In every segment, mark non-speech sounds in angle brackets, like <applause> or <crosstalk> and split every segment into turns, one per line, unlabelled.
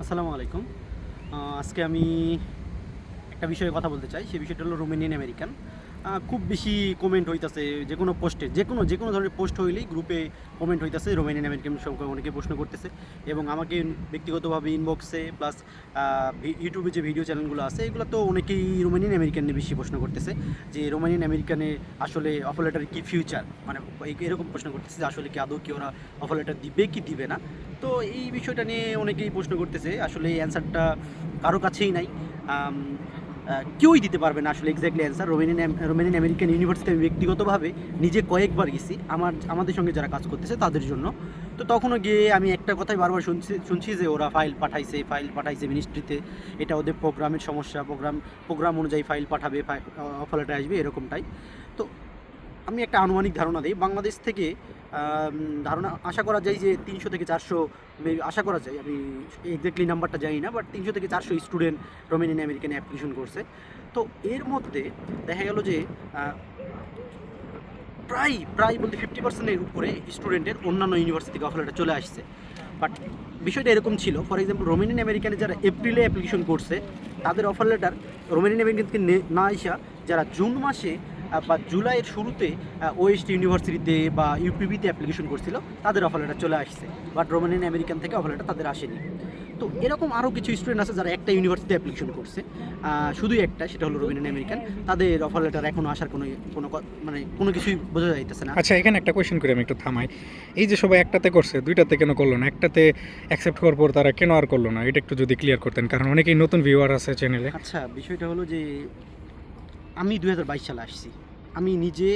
আসসালামু আলাইকুম। আজকে আমি একটা বিষয়ে কথা বলতে চাই। সেই বিষয়টা হলো রোমেনিয়ান আমেরিকান। খুব বেশি কমেন্ট হইতাছে যে কোনো পোস্টে যে কোনো যে কোনো ধরনের পোস্ট হইলেই গ্রুপে কমেন্ট হইতাছে রোমেনিয়ান আমেরিকান সম্পর্কে অনেকে প্রশ্ন করতেছে। এবং আমাকে ব্যক্তিগতভাবে ইনবক্সে প্লাস ইউটিউবে যে ভিডিও চ্যানেলগুলো আছে, এগুলো তো অনেকেই রোমেনিয়ান আমেরিকান নিয়ে বেশি প্রশ্ন করতেছে। যে রোমেনিয়ান আমেরিকানে আসলে অফার কি ফিউচার মানে এরকম প্রশ্ন করতেছে যে আসলে কি আদৌ কি ওরা অফার লেটার দিবে কি দিবে না? তো এই বিষয়টা নিয়ে অনেকেই প্রশ্ন করতেছে। আসলে এই অ্যান্সারটা কারও কাছেই নাই। কেউই দিতে পারবে না আসলে exactly answer Romanian Romanian American university আমি ব্যক্তিগতভাবে নিজে কয়েকবার গেছি। আমার, আমাদের সঙ্গে যারা কাজ করতেছে তাদের জন্য। তো তখনও গিয়ে আমি একটা কথাই বারবার শুনছি শুনছি যে ওরা ফাইল পাঠাইছে ফাইল পাঠাইছে মিনিস্ট্রিতে এটা ওদের প্রোগ্রামের সমস্যা প্রোগ্রাম প্রোগ্রাম অনুযায়ী ফাইল পাঠাবে ফাইল লেটার আসবে, এরকমটাই। তো আমি একটা আনুমানিক ধারণা দিই। বাংলাদেশ থেকে ধারণা আশা করা যায় যে তিনশো থেকে চারশো আশা করা যায়, আমি এক্স্যাক্টলি নাম্বারটা জানি না বাট তিনশো থেকে চারশো স্টুডেন্ট রোমেনিয়ান আমেরিকান অ্যাপ্লিকেশন করছে। তো এর মধ্যে দেখা গেল যে প্রায় প্রায় বলতে ফিফটি পার্সেন্টের উপরে স্টুডেন্টের অন্যান্য ইউনিভার্সিটি থেকে অফার লেটার চলে আসছে। বাট বিষয়টা এরকম ছিল ফর এক্সাম্পল রোমেনিয়ান আমেরিকানে যারা এপ্রিলে অ্যাপ্লিকেশন করছে, তাদের অফার লেটার রোমেনিয়ান আমেরিকান থেকে নে- আসা যারা জুন মাসে বা জুলাইয়ের শুরুতে ওয়েস্ট ইউনিভার্সিটিতে বা ইউপিবিতে অ্যাপ্লিকেশন করছিল তাদের অফার লেটার চলে আসছে। বাট রোমেনিয়ান আমেরিকান থেকে অফার লেটার তাদের আসেনি। তো এরকম আরও কিছু স্টুডেন্ট আছে যারা একটা ইউনিভার্সিটি অ্যাপ্লিকেশন করছে। শুধুই একটা সেটা হলো রোমেনিয়ান আমেরিকান তাদের অফার লেটার এখনও আসার কোনো কোনো মানে কোনো কিছুই বোঝা যাইতেছে না।
আচ্ছা এখানে একটা কোয়েশ্চেন করে আমি একটু থামাই। এই যে সবাই একটাতে করছে দুইটাতে কেন করল না? একটাতে অ্যাকসেপ্ট করার পর তারা কেন আর করল না? এটা একটু যদি ক্লিয়ার করতেন কারণ অনেকেই নতুন ভিউয়ার আছে চ্যানেলে
আচ্ছা বিষয়টা হলো যে আমি দু হাজার বাইশ সালে আসছি। আমি নিজে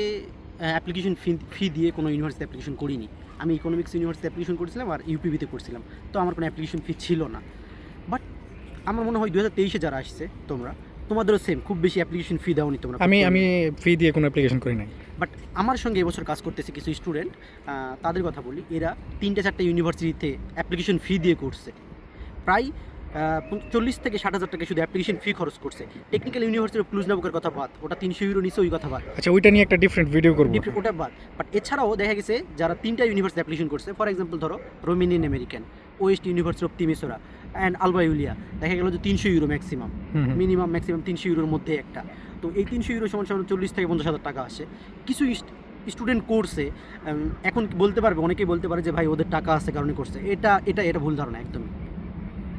অ্যাপ্লিকেশন ফি ফি দিয়ে কোনো ইউনিভার্সিটি অ্যাপ্লিকেশন করিনি। আমি ইকোনমিক্স ইউনিভার্সিটি অ্যাপ্লিকেশন করেছিলাম আর ইউপিবিতে করছিলাম। তো আমার কোনো অ্যাপ্লিকেশন ফি ছিল না। বাট আমার মনে হয় দু হাজার তেইশে যারা আসছে তোমরা তোমাদেরও সেম খুব বেশি অ্যাপ্লিকেশন ফি দাওনি তোমরা।
আমি আমি ফি দিয়ে কোনো অ্যাপ্লিকেশন করি নাই।
বাট আমার সঙ্গে এবছর কাজ করতেছে কিছু স্টুডেন্ট তাদের কথা বলি। এরা তিনটে চারটে ইউনিভার্সিটিতে অ্যাপ্লিকেশন ফি দিয়ে করছে। প্রায় চল্লিশ থেকে ষাট হাজার টাকা শুধু অ্যাপ্লিকেশন ফি খরচ করছে। টেকনিক্যাল ইউনিভার্সিটি ক্লুজ নাবুকের কথা বাদ। ওটা তিনশো ইউরো নিচে ওই কথা বাদ।
আচ্ছা ওইটা নিয়ে একটা ডিফারেন্ট ভিডিও করব।
ওটা বাদ। বাট এছাড়াও দেখা গেছে যারা তিনটা ইউনিভার্সিটি অ্যাপ্লিকেশন করছে ফর এক্সাম্পল ধরো Romanian American West University of Timisoara and Alba Iulia দেখা গেল যে তিনশো ইউরো ম্যাক্সিমাম। মিনিমাম ম্যাক্সিমাম তিনশো ইউরোর মধ্যে একটা। তো এই তিনশো ইউরো সমান সমান চল্লিশ থেকে পঞ্চাশ হাজার টাকা আসে। কিছু স্টুডেন্ট করছে এখন বলতে পারবে অনেকেই বলতে পারে যে ভাই ওদের টাকা আছে কারণে করছে। এটা এটা এটা ভুল ধারণা একদমই।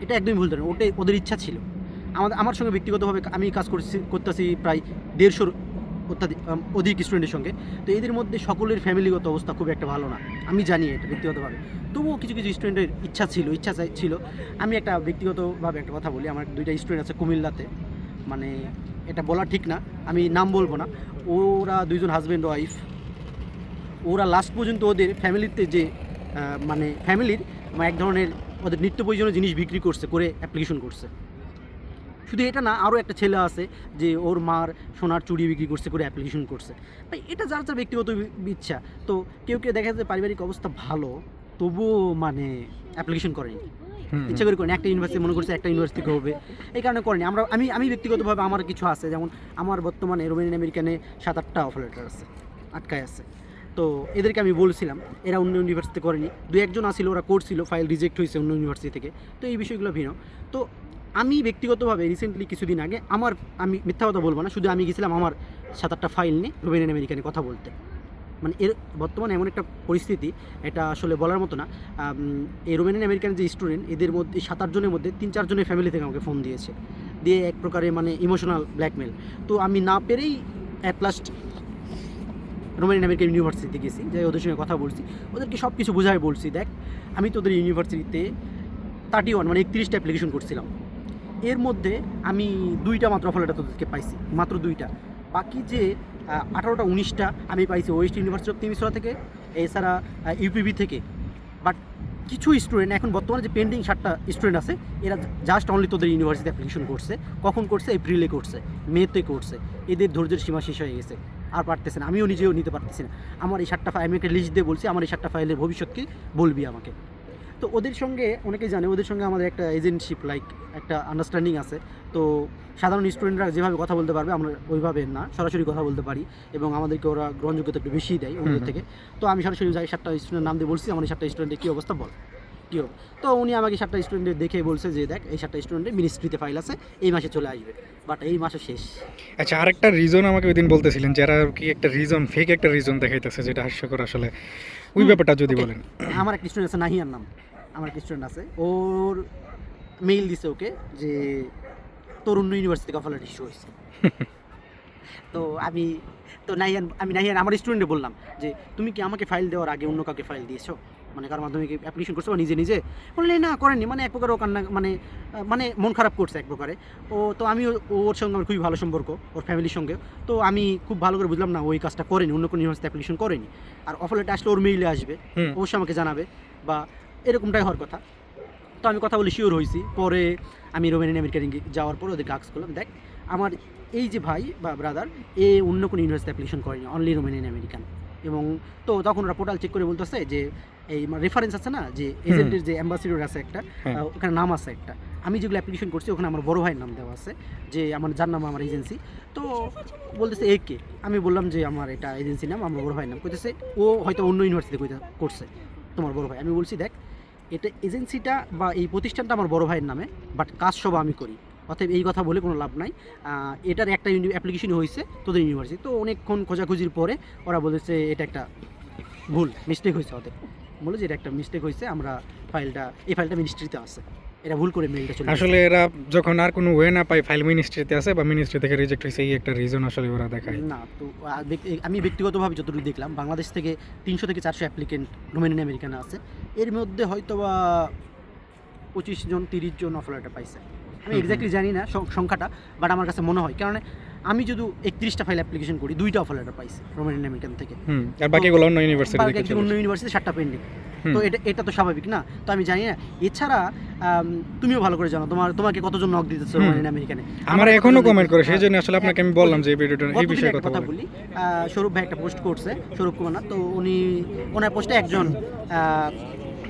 এটা একদমই ভুল ধারণা ওটাই ওদের ইচ্ছা ছিল। আমাদের, আমার সঙ্গে ব্যক্তিগতভাবে আমি কাজ করছি, করতেছি প্রায় দেড়শোর অত্যাধিক অধিক স্টুডেন্টের সঙ্গে। তো এদের মধ্যে সকলের ফ্যামিলিগত অবস্থা খুব একটা ভালো না। আমি জানি এটা ব্যক্তিগতভাবে। তবুও কিছু কিছু স্টুডেন্টের ইচ্ছা ছিল ইচ্ছা ছিল। আমি একটা ব্যক্তিগতভাবে একটা কথা বলি, আমার দুইটা স্টুডেন্ট আছে কুমিল্লাতে। মানে এটা বলা ঠিক না, আমি নাম বলব না। ওরা দুইজন হাজব্যান্ড ওয়াইফ ওরা লাস্ট পর্যন্ত ওদের ফ্যামিলিতে যে মানে ফ্যামিলির এক ধরনের ওদের নিত্য প্রয়োজনীয় জিনিস বিক্রি করছে করে অ্যাপ্লিকেশন করছে। শুধু এটা না আরও একটা ছেলে আছে যে ওর মার সোনার চুড়ি বিক্রি করছে করে অ্যাপ্লিকেশন করছে। ভাই এটা যার যার ব্যক্তিগত ইচ্ছা তো কেউ কেউ দেখা যাচ্ছে পারিবারিক অবস্থা ভালো তবুও মানে অ্যাপ্লিকেশন করেনি। ইচ্ছা করে করেনি একটা ইউনিভার্সিটি মনে করছে একটা ইউনিভার্সিটি হবে। এই কারণে করেনি। আমরা আমি আমি ব্যক্তিগতভাবে আমার কিছু আছে যেমন আমার বর্তমানে রোমেনিয়ান আমেরিকানে সাত আটটা অফার লেটার আছে আটকায় আছে। তো এদেরকে আমি বলছিলাম, এরা অন্য ইউনিভার্সিটি করেনি। দু একজন আসছিল ওরা করছিল ফাইল রিজেক্ট হয়েছে অন্য ইউনিভার্সিটি থেকে। তো এই বিষয়গুলো ভিন্ন। তো আমি ব্যক্তিগতভাবে রিসেন্টলি কিছুদিন আগে আমার, আমি মিথ্যা কথা বলব না, শুধু আমি গেছিলাম আমার সাত আটটা ফাইল নিয়ে রোমেনিয়ান আমেরিকানে কথা বলতে। মানে এর বর্তমানে এমন একটা পরিস্থিতি, এটা আসলে বলার মতো না। এই রোমেনিয়ান আমেরিকান যে স্টুডেন্ট এদের মধ্যে সাত আটজনের মধ্যে তিন চারজনের ফ্যামিলি থেকে আমাকে ফোন দিয়েছে। দিয়ে এক প্রকারে মানে ইমোশনাল ব্ল্যাকমেল তো আমি না পেরেই অ্যাট লাস্ট রোমেনিয়ান আমেরিকান ইউনিভার্সিটিতে গেছি, যাই ওদের সঙ্গে কথা বলছি। ওদেরকে সব কিছু বোঝায় বলছি, দেখ, আমি তোদের ইউনিভার্সিটিতে থার্টি ওয়ান মানে একত্রিশটা অ্যাপ্লিকেশন করছিলাম। এর মধ্যে আমি দুইটা মাত্র ফলটা তোদেরকে পাইছি, মাত্র দুইটা। বাকি যে আঠারোটা, উনিশটা আমি পাইছি ওয়েস্ট ইউনিভার্সিটি অফ তিমিসরা থেকে, এছাড়া ইউপিবি থেকে। বাট কিছু স্টুডেন্ট এখন বর্তমানে যে পেন্ডিং সাতটা স্টুডেন্ট আছে, এরা জাস্ট অনলি তোদের ইউনিভার্সিটি অ্যাপ্লিকেশন করছে। কখন করছে? এপ্রিলে করছে মেতে করছে। এদের ধৈর্যের সীমা শেষ হয়ে গেছে। আর পারতেছে না। আমিও নিজেও নিতে পারতেছি না। আমার এই সাতটা ফাইল আমি একটা লিস্ট দিয়ে বলছি আমার এই সাতটা ফাইলের ভবিষ্যৎ কি বলবি আমাকে। তো ওদের সঙ্গে অনেকেই জানে ওদের সঙ্গে আমাদের একটা এজেন্টশিপ লাইক একটা আন্ডারস্ট্যান্ডিং আছে। তো সাধারণ স্টুডেন্টরা যেভাবে কথা বলতে পারবে আমরা ওইভাবে না। সরাসরি কথা বলতে পারি এবং আমাদেরকে ওরা গ্রহণযোগ্যতা একটু বেশিই দেয়
হুম।
থেকে। তো আমি সরাসরি যাই সাতটা স্টুডেন্টের নাম দিয়ে বলছি আমার এই সাতটা স্টুডেন্টের কী অবস্থা বল। হবে তো উনি আমাকে সাতটা স্টুডেন্টের দেখে বলছে যে দেখ এই সাতটা স্টুডেন্টের মিনিস্ট্রিতে ফাইল আছে এই মাসে চলে আসবে। বাট এই মাসে শেষ।
আচ্ছা আরেকটা রিজন আমাকে ওই দিন বলতেছিলেন যারা কি একটা রিজন ফেক একটা রিজন দেখাইতেছে যেটা হাস্যকর আসলে। ওই ব্যাপারটা যদি বলেন।
আমার একটা স্টুডেন্ট আছে নাহিয়ার নাম। আমার একটা স্টুডেন্ট আছে। ওর মেইল দিছে ওকে যে তরুণ ইউনিভার্সিটি থেকে ইস্যু হয়েছে। <laughs> তো আমি তো নাহিয়ান আমি নাহিয়ান আমার স্টুডেন্টে বললাম যে তুমি কি আমাকে ফাইল দেওয়ার আগে অন্য কাউকে ফাইল দিয়েছ? মানে কার মাধ্যমে অ্যাপ্লিকেশন করছ বা নিজে নিজে? বললে না করেনি মানে এক প্রকার ও কান্না মানে মানে মন খারাপ করছে এক প্রকারে। ও তো আমি ওর সঙ্গে আমার খুবই ভালো সম্পর্ক ওর ফ্যামিলির সঙ্গে। তো আমি খুব ভালো করে বুঝলাম না ওই কাজটা করেনি অন্য কোনো ইউনিভার্সিটি অ্যাপ্লিকেশন করেনি। আর অফার লেটার আসলে ওর মেইলে আসবে। অবশ্যই আমাকে জানাবে বা এরকমটাই হওয়ার কথা। তো আমি কথা বলে শিওর হয়েছি। পরে আমি রোমেনিয়ান আমেরিকান যাওয়ার পর ওদেরকে আক্স করলাম দেখ আমার এই যে ভাই বা ব্রাদার এ অন্য কোনো ইউনিভার্সিটি অ্যাপ্লিকেশন করেনি অনলি রোমেনিয়ান আমেরিকান। এবং তো তখন ওরা পোর্টাল চেক করে বলতেছে যে এই রেফারেন্স আছে না যে এজেন্টের যে অ্যাম্বাসিডর আছে একটা
হ্যাঁ।
ওখানে নাম আছে একটা। আমি যেগুলো অ্যাপ্লিকেশন করছি ওখানে আমার বড় ভাইয়ের নাম দেওয়া আছে যে আমার যার নাম আমার এজেন্সি তো বলতেছে এ কে? আমি বললাম যে আমার এটা এজেন্সি নাম আমার বড় ভাইয়ের নাম। কইতেছে ও হয়তো অন্য ইউনিভার্সিটি করছে তোমার বড় ভাই। আমি বলছি দেখ এটা এজেন্সিটা বা এই প্রতিষ্ঠানটা আমার বড় ভাইয়ের নামে বাট কাজ সব আমি করি। অতএব এই কথা বলে কোনো লাভ নাই। এটার একটা অ্যাপ্লিকেশন হয়েছে তোদের ইউনিভার্সিটি তো। অনেকক্ষণ খোঁজাখুঁজির পরে ওরা বলেছে এটা একটা ভুল মিস্টেক হয়েছে ওদের। বলে যে এটা একটা মিস্টেক হয়েছে আমরা ফাইলটা এই ফাইলটা মিনিস্ট্রিতে আছে। এটা ভুল করে মেলটা চলে
আসলে এরা যখন আর কোনো ওয়ে না পায় ফাইল মিনিস্ট্রিতে আছে বা মিনিস্ট্রি থেকে রিজেক্ট হয়েছে এই একটা রিজন আসলে ওরা দেখায়।
না তো আমি ব্যক্তিগতভাবে যতটুকু দেখলাম বাংলাদেশ থেকে তিনশো থেকে চারশো অ্যাপ্লিকেন্ট রোমানিয়ান আমেরিকান আছে। এর মধ্যে হয়তো বা পঁচিশ জন তিরিশ জন অফার লেটার পাইছে। আমি এক্স্যাক্টলি জানি না সংখ্যাটা বাট আমার কাছে মনে হয়। কারণ আমি যদি একত্রিশটা ফাইল অ্যাপ্লিকেশন করি দুইটা অফার লেটার পাইছি রোমানিয়ান আমেরিকান থেকে।
আর বাকিগুলো অন্য ইউনিভার্সিটি থেকে
অন্য ইউনিভার্সিটি সাতটা পেন্ডিং তো এটা এটা তো স্বাভাবিক না? তো আমি জানি না। এছাড়া তুমিও ভালো করে জানো তোমার তোমাকে কতজন নক দিতেছে। রোমানিয়ান আমেরিকানে
আমার
এখনও
কমেন্ট করে সেই জন্য আসলে আপনাকে আমি বললাম যে এই ভিডিওটা এই বিষয়ে কথা
বলি। স্বরূপ ভাই একটা পোস্ট করছে স্বরূপ কুমার না? তো উনি ওনার পোস্টে একজন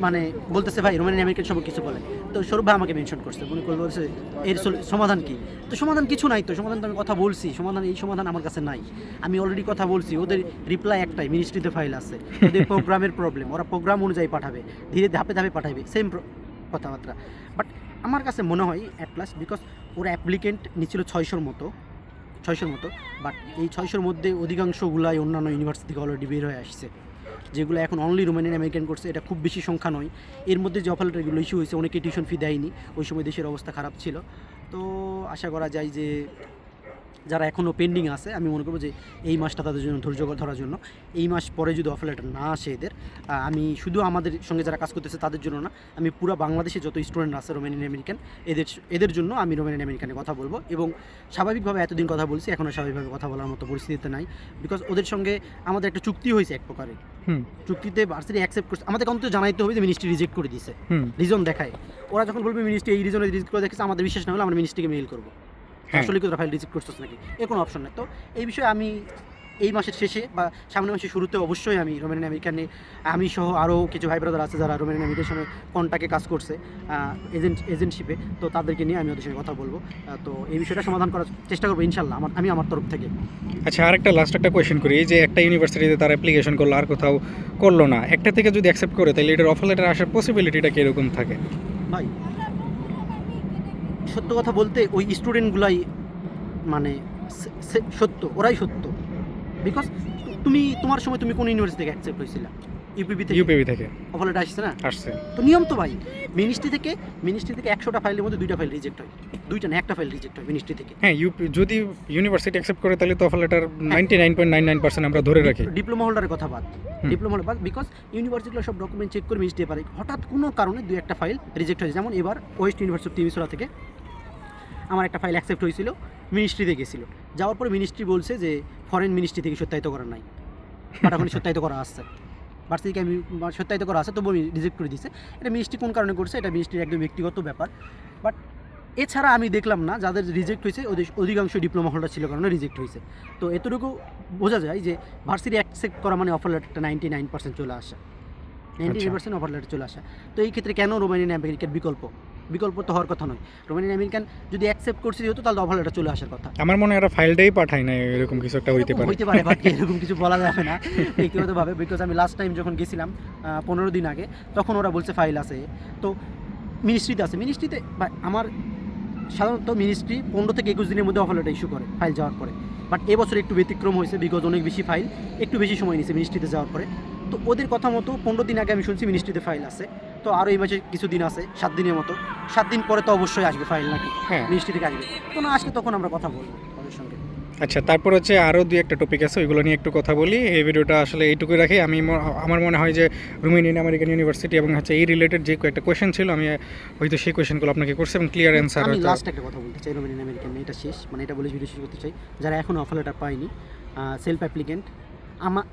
মানে বলতেছে, ভাই রোমানিয়ান আমেরিকান সব কিছু বলে। তো স্বরূপ ভাই আমাকে মেনশন করছে। উনি করে বলছে, এর সমাধান কি? তো সমাধান কিছু নাই তো, সমাধান তো আমি কথা বলছি। সমাধান, এই সমাধান আমার কাছে নাই। আমি অলরেডি কথা বলছি। ওদের রিপ্লাই একটাই মিনিস্ট্রিতে ফাইল আছে। ওদের প্রোগ্রামের প্রবলেম ওরা প্রোগ্রাম অনুযায়ী পাঠাবে। ধীরে ধাপে ধাপে পাঠাবে সেম কথাবার্তা। বাট আমার কাছে মনে হয় অ্যাট লাস্ট বিকজ ওরা অ্যাপ্লিকেন্ট নিচ্ছিল ছয়শোর মতো ছয়শোর মতো বাট এই ছয়শোর মধ্যে অধিকাংশগুলাই অন্যান্য ইউনিভার্সিটি থেকে অলরেডি বের হয়ে আসছে। যেগুলো এখন অনলি রোমানিয়ান আমেরিকান কোর্স এটা খুব বেশি সংখ্যা নয়। এর মধ্যে যে অফার লেটারগুলো ইস্যু হয়েছে, অনেকে টিউশন ফি দেয়নি, ওই সময় দেশের অবস্থা খারাপ ছিল। তো আশা করা যায় যে যারা এখনও পেন্ডিং আছে আমি মনে করব যে এই মাসটা তাদের জন্য ধৈর্য ধরার জন্য। এই মাস পরে যদি অফার লেটার না আসে এদের আমি শুধু আমাদের সঙ্গে যারা কাজ করতেছে তাদের জন্য না আমি পুরো বাংলাদেশে যত স্টুডেন্ট আছে রোমানিয়ান আমেরিকান এদের এদের জন্য আমি রোমানিয়ান আমেরিকানে কথা বলব। এবং স্বাভাবিকভাবে এতদিন কথা বলছি এখনও স্বাভাবিকভাবে কথা বলার মতো পরিস্থিতিতে নাই। বিকজ ওদের সঙ্গে আমাদের একটা চুক্তি হয়েছে এক প্রকারে
হুম।
চুক্তিতে ভার্সিটি অ্যাকসেপ্ট করছে আমাদের অন্তত জানাইতে হবে যে মিনিস্ট্রি রিজেক্ট করে দিছে
হুম।
রিজন দেখায়। ওরা যখন বলবে মিনিস্ট্রি এই রিজনে রিজেক্ট করে দেখেছে আমাদের বিশ্বাস না হলে আমরা মিনিস্ট্রিকে মেইল করব। আসলে কি তোরা ফাইল রিজেক্ট করছিস নাকি? এর কোনো অপশন নেই। তো এই বিষয়ে আমি এই মাসের শেষে বা সামনের মাসের শুরুতে অবশ্যই আমি রোমানিয়ান আমেরিকানে আমি সহ আরও কিছু ভাই ব্রাদার আছে যারা রোমানিয়ান আমেরিকানের কন্টাক্টে কাজ করছে এজেন্ট এজেন্টশিপে তো তাদেরকে নিয়ে আমি ওদের সঙ্গে কথা বলব। তো এই বিষয়টা সমাধান করার চেষ্টা করব ইনশাল্লাহ আমার আমি আমার তরফ থেকে।
আচ্ছা আরেকটা লাস্ট একটা কোয়েশ্চেন করি। এই যে একটা ইউনিভার্সিটিতে তার অ্যাপ্লিকেশন করল আর কোথাও করল না। একটা থেকে যদি অ্যাকসেপ্ট করে তাহলে এটার অফার লেটার আসার পসিবিলিটিটা কীরকম থাকে?
ভাই সত্য কথা বলতে ওই স্টুডেন্টগুলাই মানে সত্য ওরাই সত্য। বিকজ তুমি তোমার সময় তুমি কোন ইউনিভার্সিটি থেকে অ্যাকসেপ্ট হয়েছিল? ইউপিবি থেকে?
ইউপিবি থেকে।
অফার লেটার আসছে না?
আসছে।
তো নিয়ম তো ভাই মিনিস্ট্রি থেকে মিনিস্ট্রি থেকে একশোটা ফাইলের মধ্যে দুইটা ফাইল রিজেক্ট হয়। দুইটা না একটা ফাইল রিজেক্ট হয় মিনিস্ট্রি থেকে।
হ্যাঁ ইউপি যদি ইউনিভার্সিটি অ্যাকসেপ্ট করে তাহলে তো offer letter ninety nine point nine nine percent আমরা ধরে রাখি।
ডিপ্লোমা হোল্ডারের কথা বাদ। ডিপ্লোমা হোল্ডার বাদ বিকজ ইউনিভার্সিটিগুলো সব ডকুমেন্ট চেক করে মিনিস্ট্রি পারে হঠাৎ কোনো কারণে দুই একটা ফাইল রিজেক্ট হয়েছে। যেমন এবার ওয়েস্ট ইউনিভার্সিটি টিভিসোরা থেকে আমার একটা ফাইল অ্যাকসেপ্ট হয়েছিল মিনিস্ট্রিতে গেছিল। যাওয়ার পরে মিনিস্ট্রি বলছে যে ফরেন মিনিস্ট্রি থেকে সত্যায়িত করা নাই। বাট সত্যায়িত করা আসছে ভার্সিটিকে আমি সত্যায়িত করা আছে, তবু আমি রিজেক্ট করে দিছে এটা মিনিস্ট্রি কোন কারণে করছে, এটা মিনিস্ট্রির একদম ব্যক্তিগত ব্যাপার। বাট এছাড়া আমি দেখলাম না, যাদের রিজেক্ট হয়েছে, ওদের অধিকাংশ ডিপ্লোমা হোল্ডার ছিল, কারণে রিজেক্ট হয়েছে। তো এতটুকু বোঝা যায় যে ভার্সিটি অ্যাকসেপ্ট করা মানে অফার লেটারটা নাইনটি নাইন পার্সেন্ট চলে আসা। নাইনটি
আচ্ছা।
পার্সেন্ট অফার লেটার চলে আসা। তো এই ক্ষেত্রে কেন রোমানিয়ান আমেরিকার বিকল্প? বিকল্প তো হওয়ার কথা নয়। রোমানিয়ান আমেরিকান যদি অ্যাকসেপ্ট করছে যেহেতু তাহলে অফার লেটার চলে আসার কথা।
আমার মনে হয় ফাইলটাই পাঠায় না এরকম কিছু একটা হইতে পারে।
হইতে পারে বাট এরকম কিছু বলা যাবে না। ব্যক্তিগতভাবে বিকজ আমি লাস্ট টাইম যখন গেছিলাম পনেরো দিন আগে তখন ওরা বলছে ফাইল আছে। তো মিনিস্ট্রিতে আছে। মিনিস্ট্রিতে আমার সাধারণত মিনিস্ট্রি পনেরো থেকে একুশ দিনের মধ্যে অফার লেটার ইস্যু করে ফাইল যাওয়ার পরে। বাট এবছর একটু ব্যতিক্রম হয়েছে বিগত অনেক বেশি ফাইল একটু বেশি সময় নিয়েছে মিনিস্ট্রিতে যাওয়ার পরে। তো ওদের কথা মতো পনেরো দিন আগে আমি শুনছি মিনিস্ট্রিতে ফাইল আছে। তো আরও এই মাসে কিছু দিন আছে সাত দিনের মতো। সাত দিন পরে তো অবশ্যই আসবে ফাইল নাকি?
হ্যাঁ।
মিনিস্ট্রি থেকে আসবে। তো না আসলে তখন আমরা কথা বলব ওদের সঙ্গে।
আচ্ছা তারপর হচ্ছে আরও দুই একটা টপিক আছে ওইগুলো নিয়ে একটু কথা বলি। এই ভিডিওটা আসলে এইটুকুই রাখি। আমি আমার মনে হয় যে রোমানিয়ান আমেরিকান ইউনিভার্সিটি এবং হচ্ছে এই রিলেটেড যে কয়েকটা কোয়েশ্চেন ছিল আমি হয়তো সেই কোয়েশ্চেনগুলো আপনাকে করছি এবং ক্লিয়ার অ্যান্সার
আমি লাস্ট একটা কথা বলতে চাই রোমানিয়ান আমেরিকান এটা শেষ। মানে এটা বলে ভিডিও শেষ করতে চাই। যারা এখনও অফার লেটার পায়নি সেলফ অ্যাপ্লিকেন্ট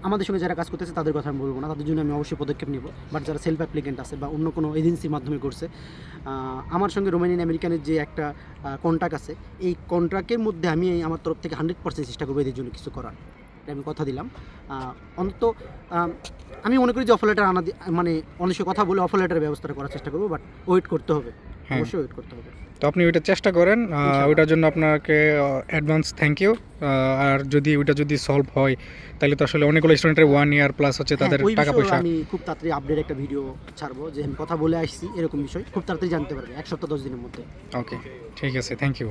আমাদের সঙ্গে যারা কাজ করতেছে, তাদের কথা আমি বলব না। তাদের জন্য আমি অবশ্যই পদক্ষেপ নিব। বাট যারা সেলফ অ্যাপ্লিকেন্ট আছে বা অন্য কোনো এজেন্সির মাধ্যমে করছে আমার সঙ্গে রোমানিয়ান আমেরিকানের যে একটা কন্ট্রাক্ট আছে, এই কন্ট্রাক্টের মধ্যে আমি আমার তরফ থেকে হান্ড্রেড পার্সেন্ট চেষ্টা করব এদের জন্য কিছু করার। আমি কথা দিলাম। অন্তত আমি মনে করি যে অফার লেটার আনা মানে অনেক কথা বলে অফার লেটারের ব্যবস্থা করার চেষ্টা করব বাট ওয়েট করতে হবে। অবশ্যই ওয়েট করতে হবে।
তো আপনি ওইটা চেষ্টা করেন ওইটার জন্য আপনাকে অ্যাডভান্স থ্যাংক ইউ আর যদি ওইটা যদি সলভ হয় তাহলে তো আসলে অনেকগুলো স্টুডেন্টের ওয়ান ইয়ার প্লাস হচ্ছে তাদের
হ্যাঁ,
টাকা পয়সা।
আমি খুব তাড়াতাড়ি আপডেট একটা ভিডিও ছাড়বো যে আমি কথা বলে আসছি এরকম বিষয়। খুব তাড়াতাড়ি জানতে পারবে এক সপ্তাহ দশ দিনের মধ্যে।
ওকে ঠিক আছে থ্যাংক ইউ